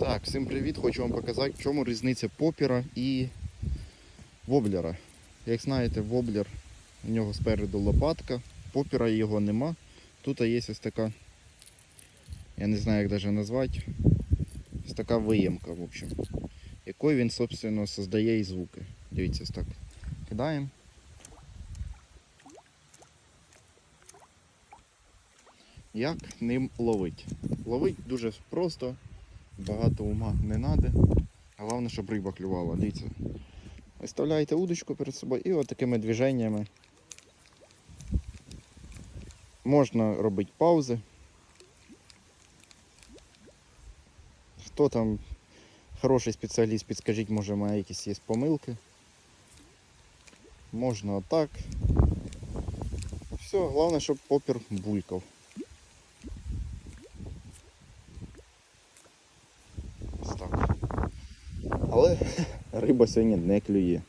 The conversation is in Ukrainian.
Так, всім привіт! Хочу вам показати, в чому різниця попіра і воблера. Як знаєте, воблер, у нього спереду лопатка, попіра його нема. Тут є ось така, я не знаю як навіть назвати, ось така виємка, в общем, якою він, собственно, создає і звуки. Дивіться, ось так. Кидаємо. Як ним ловить? Ловить дуже просто, багато ума не треба. Головне, щоб риба клювала. Дивіться. Виставляєте удочку перед собою і от такими движеннями можна робити паузи. Хто там хороший спеціаліст, підскажіть, може має якісь є помилки. Можна отак. Все, головне, щоб попір булькав. Ось так. Але риба сьогодні не клює.